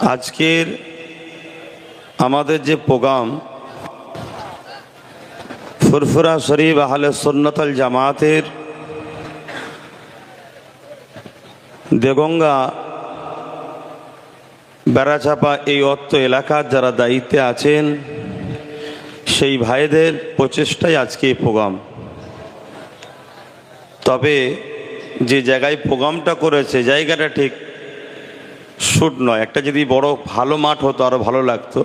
আজকের আমাদের যে প্রোগ্রাম, ফুরফুরা শরীফ আহলে সন্ন্যতল জামাতের দেগঙ্গা, বেড়াচাপা এই অত্ত এলাকার যারা দায়িত্বে আছেন, সেই ভাইদের প্রচেষ্টাই আজকে প্রোগ্রাম। তবে যে জায়গায় প্রোগ্রামটা করেছে, জায়গাটা ঠিক শুট নয়, একটা যদি বড় ভালো মাঠ হতো আরও ভালো লাগতো।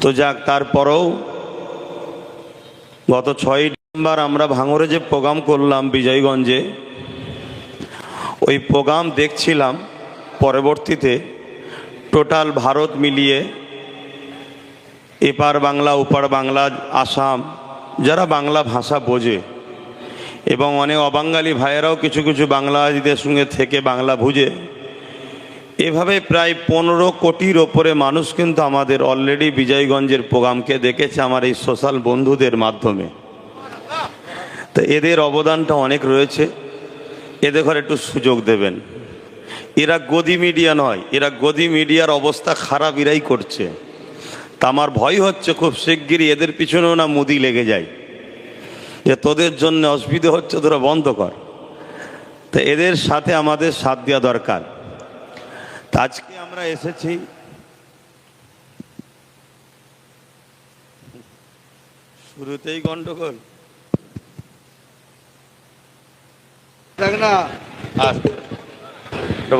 তো যাক, তারপরেও গত ছয়ই ডিসেম্বর আমরা ভাঙরে যে প্রোগ্রাম করলাম বিজয়গঞ্জে, ওই প্রোগ্রাম দেখছিলাম, পরবর্তীতে টোটাল ভারত মিলিয়ে এপার বাংলা, ওপার বাংলা, আসাম, যারা বাংলা ভাষা বোঝে, এবং অনেক অবাঙ্গালি ভাইয়েরাও কিছু কিছু বাংলাদেশীদের সঙ্গে থেকে বাংলা বুঝে এভাবে প্রায় পনেরো কোটির ওপরে মানুষ কিন্তু আমাদের অলরেডি বিজয়গঞ্জের প্রোগ্রামকে দেখেছে আমার এই সোশ্যাল বন্ধুদের মাধ্যমে। তো এদের অবদানটা অনেক রয়েছে। এদের ঘরে একটু সুযোগ দেবেন। এরা গদি মিডিয়া নয়, এরা গদি মিডিয়ার অবস্থা খারাপ এরাই করছে। তা আমার ভয় হচ্ছে খুব শিগগিরই এদের পিছনেও না মুদি লেগে যায়। যে তোদের জন্য অসুবিধে হচ্ছে, তোরা বন্ধ কর। তো এদের সাথে আমাদের সাথ দেওয়া দরকার। আজকে আমরা এসেছি শুরুতেই গন্ডগোল।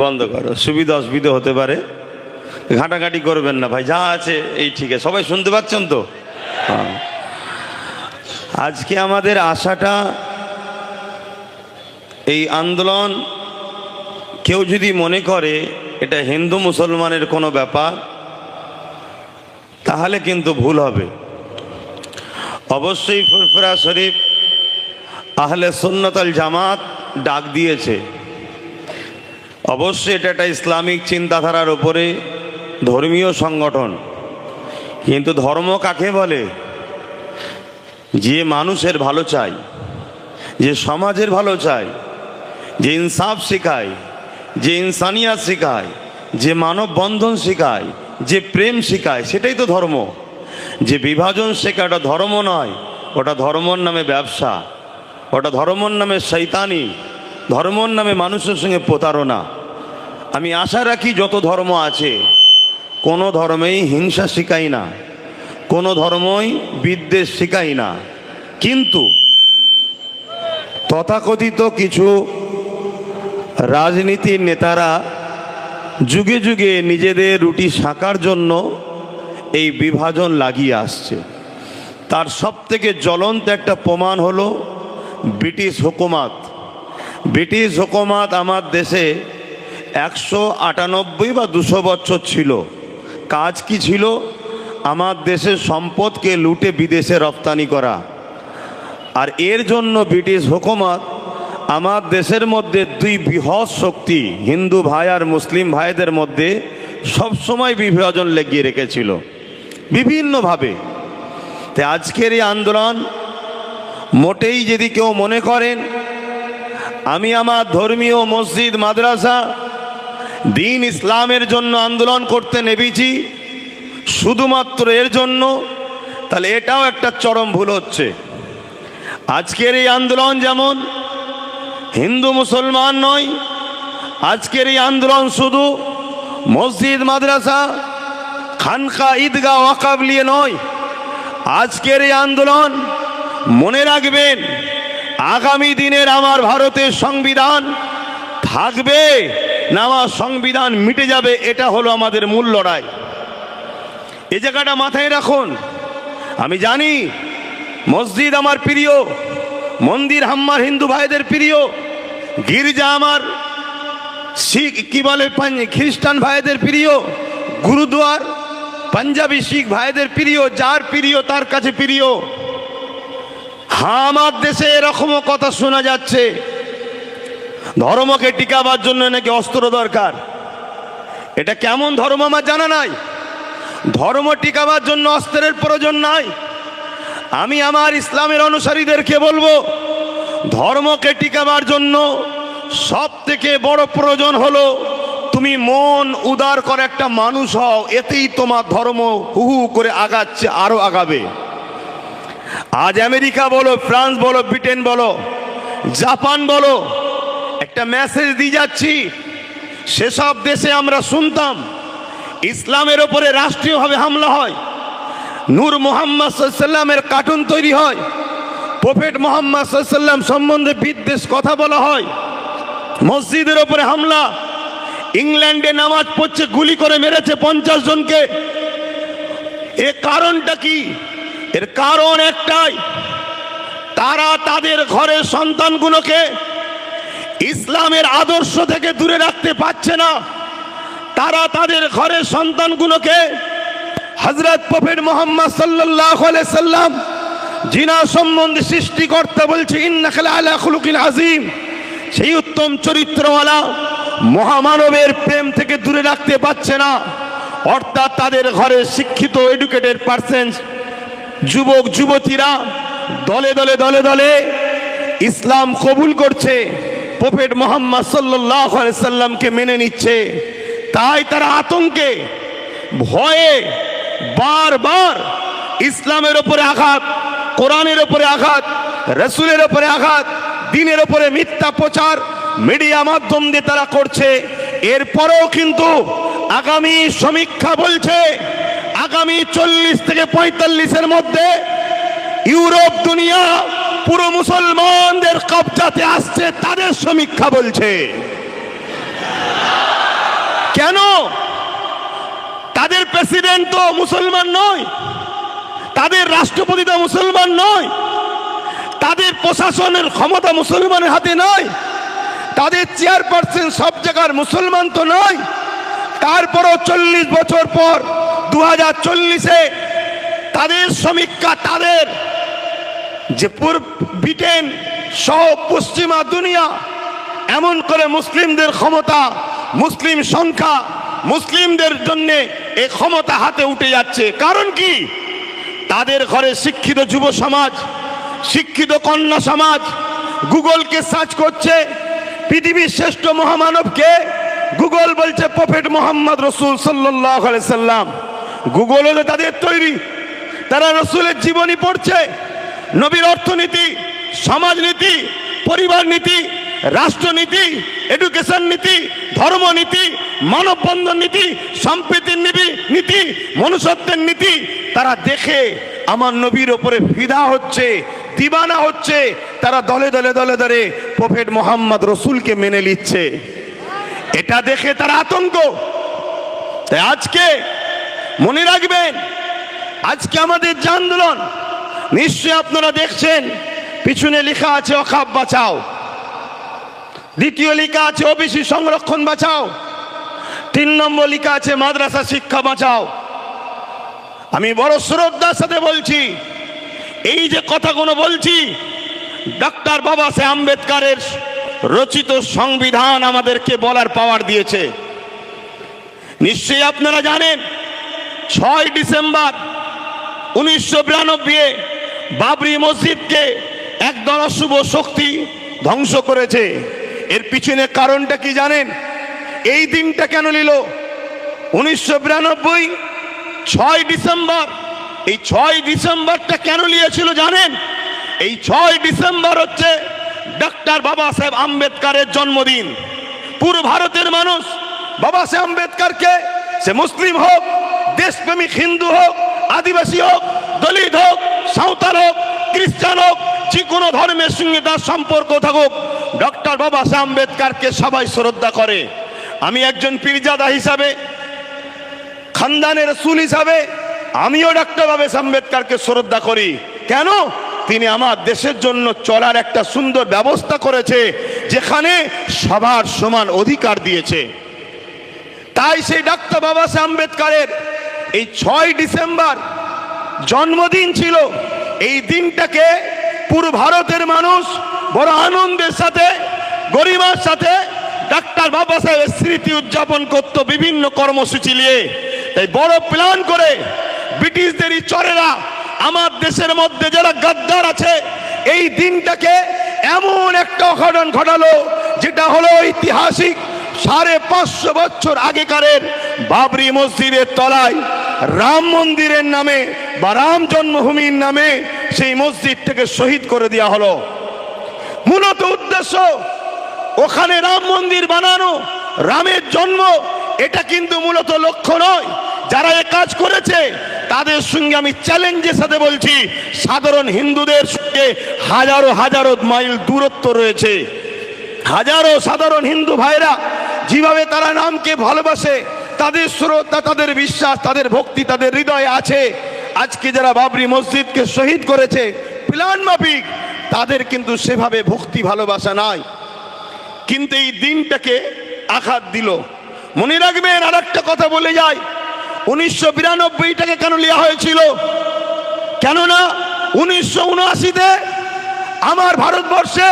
বন্ধ করো সুবিধা অসুবিধা হতে পারে। ঘাঁটাঘাঁটি করবেন না ভাই যা আছে এই ঠিক আছে। সবাই শুনতে পাচ্ছেন তো? হ্যাঁ। আজকে আমাদের আশাটা এই আন্দোলন কেউ যদি মনে করে এটা হিন্দু মুসলমানের কোনো ব্যাপার, তাহলে কিন্তু ভুল হবে। অবশ্যই ফুরফুরা শরীফ আহলে সুন্নতল জামাত ডাক দিয়েছে। অবশ্যই এটা একটা ইসলামিক চিন্তাধারার উপরে ধর্মীয় সংগঠন। কিন্তু ধর্ম কাকে বলে? যে মানুষের ভালো চাই যে সমাজের ভালো চাই যে ইনসাফ শেখায় যে ইনসানিয়াত শেখায়, যে মানব বন্ধন শেখায়, যে প্রেম শেখায়, সেটাই তো ধর্ম। যে বিভাজন শেখা ওটা ধর্ম নয়, ওটা ধর্মর নামে ব্যবসা, ওটা ধর্মর নামে শৈতানি ধর্মর নামে মানুষের সঙ্গে প্রতারণা। আমি আশা রাখি যত ধর্ম আছে, কোনো ধর্মেই হিংসা শেখাই না, কোনো ধর্মই বিদ্বেষ শেখাই না। কিন্তু তথাকথিত কিছু রাজনীতির নেতারা যুগে যুগে নিজেদের রুটি শাঁকার জন্য এই বিভাজন লাগিয়ে আসছে। তার সবথেকে জ্বলন্ত একটা প্রমাণ হলো ব্রিটিশ হুকুমাত। ব্রিটিশ হুকুমাত আমার দেশে একশো আটানব্বই বা দুশো বছর ছিল। কাজ কি ছিল? আমার দেশের সম্পদকে লুটে বিদেশে রপ্তানি করা। আর এর জন্য ব্রিটিশ হুকুমত আমার দেশের মধ্যে দুই বৃহৎ শক্তি, হিন্দু ভাই আর মুসলিম ভাইদের মধ্যে সবসময় বিভাজন লেগিয়ে রেখেছিল, বিভিন্নভাবে। তাই আজকের এই আন্দোলন মোটেই যদি কেউ মনে করেন, আমি আমার ধর্মীয় মসজিদ, মাদ্রাসা, দিন ইসলামের জন্য আন্দোলন করতে নেবেছি শুধুমাত্র এর জন্য, তাহলে এটাও একটা চরম ভুল হচ্ছে। আজকের এই আন্দোলন যেমন হিন্দু মুসলমান নয়। আজকের এই আন্দোলন শুধু মসজিদ, মাদ্রাসা খানকা ঈদগাহ, ওয়াকাব নিয়ে নয়। আজকের এই আন্দোলন মনে রাখবেন, আগামী দিনের আমার ভারতের সংবিধান থাকবে না আমার সংবিধান মিটে যাবে, এটা হলো আমাদের মূল লড়াই। এ জায়গাটা মাথায় রাখুন। আমি জানি, মসজিদ আমার প্রিয়, মন্দির হাম্মার হিন্দু ভাইদের প্রিয় গির্জা আমার, শিখ, কি বলে খ্রিস্টান ভাইদের প্রিয়, গুরুদুয়ার, পাঞ্জাবি শিখ ভাইদের প্রিয়, যার প্রিয়, তার কাছে প্রিয়। হ্যাঁ আমার দেশে এরকমও কথা শোনা যাচ্ছে। ধর্মকে টিকাবার জন্য নাকি অস্ত্র দরকার? এটা কেমন ধর্ম আমার জানা নাই। ধর্ম টিকাবার জন্য অস্ত্রের প্রয়োজন নাই। আমি আমার ইসলামের অনুসারীদেরকে বলব ধর্মকে টিকাবার জন্য সব থেকে বড় প্রয়োজন হলো, তুমি মন উদার করে একটা মানুষ হও, এতেই তোমার ধর্ম হু হু করে আগাচ্ছে, আরও আগাবে। আজ আমেরিকা বলো, ফ্রান্স বলো, ব্রিটেন বলো, জাপান বলো, একটা মেসেজ দিয়ে যাচ্ছি, সেসব দেশে আমরা শুনতাম, ইসলামের ওপরে রাষ্ট্রীয়ভাবে হামলা হয়, নূর মোহাম্মদ সাল্লামের কার্টুন তৈরি হয় প্রফেট মোহাম্মদ সাল্লাম সম্বন্ধে বিদ্বেষ কথা বলা হয়। মসজিদের ওপরে হামলা। ইংল্যান্ডে নামাজ পড়ছে, গুলি করে মেরেছে পঞ্চাশ জনকে। এর কারণটা কি? এর কারণ একটাই। তারা তাদের ঘরের সন্তানগুলোকে ইসলামের আদর্শ থেকে দূরে রাখতে পারছে না। তারা তাদের ঘরের সন্তানগুলোকে হজরত প্রফেট মোহাম্মদ সাল্লাহ সাল্লাম জিনা সম্বন্ধে সৃষ্টিকর্তা বলছে আজিম সেই উত্তম চরিত্রওয়ালা মহামানবের প্রেম থেকে দূরে রাখতে পারছে না। অর্থাৎ তাদের ঘরে শিক্ষিত এডুকেটেড পার্সেন্স যুবক, যুবতীরা দলে দলে দলে দলে ইসলাম কবুল করছে। প্রফেট মোহাম্মদ সাল্লাহ মেনে নিচ্ছে। তাই তারা আতঙ্কে, ভয়ে বারবার ইসলামের ওপরে আঘাত কোরআনের ওপরে আঘাত, রসুলের ওপরে আঘাত, দিনের ওপরে মিথ্যা প্রচার, মিডিয়া মাধ্যম দিয়ে তারা করছে। এরপরেও কিন্তু আগামী সমীক্ষা বলছে, আগামী চল্লিশ থেকে পঁয়তাল্লিশের মধ্যে ইউরোপ, দুনিয়া, পুরো মুসলমানদের কবজাতে আসছে, তাদের সমীক্ষা বলছে। কেন? তাদের প্রেসিডেন্ট তো মুসলমান নয়। তাদের রাষ্ট্রপতি তো মুসলমান নয়। তাদের প্রশাসনের ক্ষমতা মুসলমানের হাতে নয় তাদের চেয়ারপারসন সব জায়গার মুসলমান তো নয়। তারপরও চল্লিশ বছর পর দু হাজার চল্লিশে তাদের সমীক্ষা, তাদের যে পূর্ব ব্রিটেন সহ পশ্চিমা দুনিয়া, এমন করে মুসলিমদের ক্ষমতা, মুসলিম সংখ্যা, মুসলিমদের জন্যে এই ক্ষমতা হাতে উঠে যাচ্ছে। কারণ কি? তাদের ঘরে শিক্ষিত যুব সমাজ, শিক্ষিত কন্যা সমাজ, গুগলকে সার্চ করছে, পৃথিবীর শ্রেষ্ঠ মহামানবকে গুগল বলছে প্রফেট মোহাম্মদ রসুল সাল্লাম। গুগল হলো তাদের তৈরি। তারা রসুলের জীবনী পড়ছে। নবীর অর্থনীতি, সমাজনীতি পরিবার নীতি রাষ্ট্রনীতি এডুকেশন নীতি, ধর্মনীতি, মানববন্ধন নীতি, সম্প্রীতির নীতি নীতি, মনুষ্যত্বের নীতি তারা দেখে আমার নবীর ওপরে ফিদা হচ্ছে, দিবানা হচ্ছে, তারা দলে দলে দলে দলে প্রফেট মোহাম্মদ রসুলকে মেনে নিচ্ছে। এটা দেখে তারা আতঙ্ক। তাই আজকে মনে রাখবেন, আজকে আমাদের যে আন্দোলন, নিশ্চয়ই আপনারা দেখছেন, পিছনে লেখা আছে অখাপ বাঁচাও। দ্বিতীয় লেখা আছে, ওবিসি সংরক্ষণ বাঁচাও। তিন নম্বর লেখা আছে, মাদ্রাসা শিক্ষা বাঁচাও। আমি বড় শ্রদ্ধার সাথে বলছি, এই যে কথাগুলো বলছি ডক্টর বাবা সাহেব আম্বেদকারের রচিত সংবিধান আমাদেরকে বলার পাওয়ার দিয়েছে। নিশ্চয়ই আপনারা জানেন, ছয় ডিসেম্বর উনিশশো বিরানব্বই বাবরি মসজিদকে একদল অশুভ শক্তি ধ্বংস করেছে। এর পিছনে কারণটা কি জানেন? এই দিনটা কেন নিল? উনিশশো বিরানব্বই ছয় ডিসেম্বর, এই ছয় ডিসেম্বরটা কেন নিয়েছিল জানেন? এই ছয় ডিসেম্বর হচ্ছে ডক্টর বাবা সাহেব আম্বেদকারের জন্মদিন। পুরো ভারতের মানুষ বাবা সাহেব আম্বেদকারকে, সে মুসলিম হোক, দেশপ্রেমিক হিন্দু হোক, আদিবাসী হোক, দলিত হোক, সাঁওতাল হোক, খ্রিস্টান হোক, যে কোনো ধর্মের সঙ্গে তার সম্পর্ক থাকুক ডক্টর বাবা সাহেব আম্বেদকারকে সবাই শ্রদ্ধা করে। আমি একজন পীরজাদা হিসাবে খানদানের রসুল হিসাবে আমিও ডক্টর বাবা আম্বেদকারকে শ্রদ্ধা করি। কেন? তিনি আমার দেশের জন্য চলার একটা সুন্দর ব্যবস্থা করেছে, যেখানে সবার সমান অধিকার দিয়েছে। তাই সেই ডাক্তার বাবা সাহেব আম্বেদকারের এই ছয় ডিসেম্বর জন্মদিন ছিল। এই দিনটাকে পুরো ভারতের মানুষ বড় আনন্দের সাথে, গরিমার সাথে ডাক্তার বাবা সাহেবের স্মৃতি উদযাপন করত বিভিন্ন কর্মসূচি নিয়ে। তাই বড় প্ল্যান করে ব্রিটিশদেরই চরেরা আমার দেশের মধ্যে যারা গাদ্দার আছে, এই দিনটাকে এমন একটা অঘটন ঘটালো, যেটা হলো ঐতিহাসিক সাড়ে পাঁচশো বছর আগেকারের বাবরি মসজিদের তলায় রাম মন্দিরের নামে বা রাম জন্মভূমির নামে সেই মসজিদটাকে শহীদ করে দেওয়া হলো। মূলত উদ্দেশ্য, ওখানে রাম মন্দির বানানো, রামের জন্ম এটা কিন্তু মূলত লক্ষ্য নয়। যারা এ কাজ করেছে, তাদের সঙ্গে আমি চ্যালেঞ্জের সাথে বলছি, সাধারণ হিন্দুদের সঙ্গে হাজারো হাজারো মাইল দূরত্ব রয়েছে। হাজারো সাধারণ হিন্দু ভাইরা যেভাবে তারা নামকে ভালোবাসে, তাদের শ্রদ্ধা তাদের বিশ্বাস, তাদের ভক্তি, তাদের হৃদয়ে আছে। আজকে যারা বাবরি মসজিদকে শহীদ করেছে, প্লান মাফিক, তাদের কিন্তু সেভাবে ভক্তি ভালোবাসা নাই। কিন্তু এই দিনটাকে আঘাত দিল। মনে রাখবেন আর একটা কথা বলে যাই। উনিশশো বিরানব্বইটাকে কেন নেওয়া হয়েছিল? কেননা উনিশশো উনআশিতে আমার ভারতবর্ষে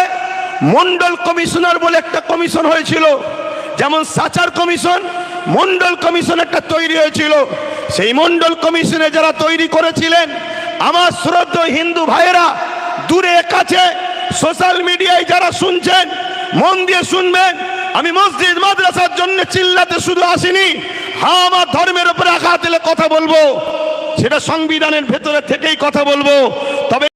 মন্ডল কমিশনার বলে একটা কমিশন হয়েছিল। যেমন সাচার কমিশন, মন্ডল কমিশন একটা তৈরি হয়েছিল। সেই মন্ডল কমিশনে যারা তৈরি করেছিলেন, আমার শ্রদ্ধ হিন্দু ভাইয়েরা, দূরে কাছে সোশ্যাল মিডিয়ায় যারা শুনছেন, মন দিয়ে শুনবেন আমি মসজিদ, মাদ্রাসার জন্য চিল্লাতে শুধু আসিনি। হ্যাঁ আমার ধর্মের উপরে আঘাত দিলে কথা বলব। সেটা সংবিধানের ভেতরে থেকেই কথা বলব। তবে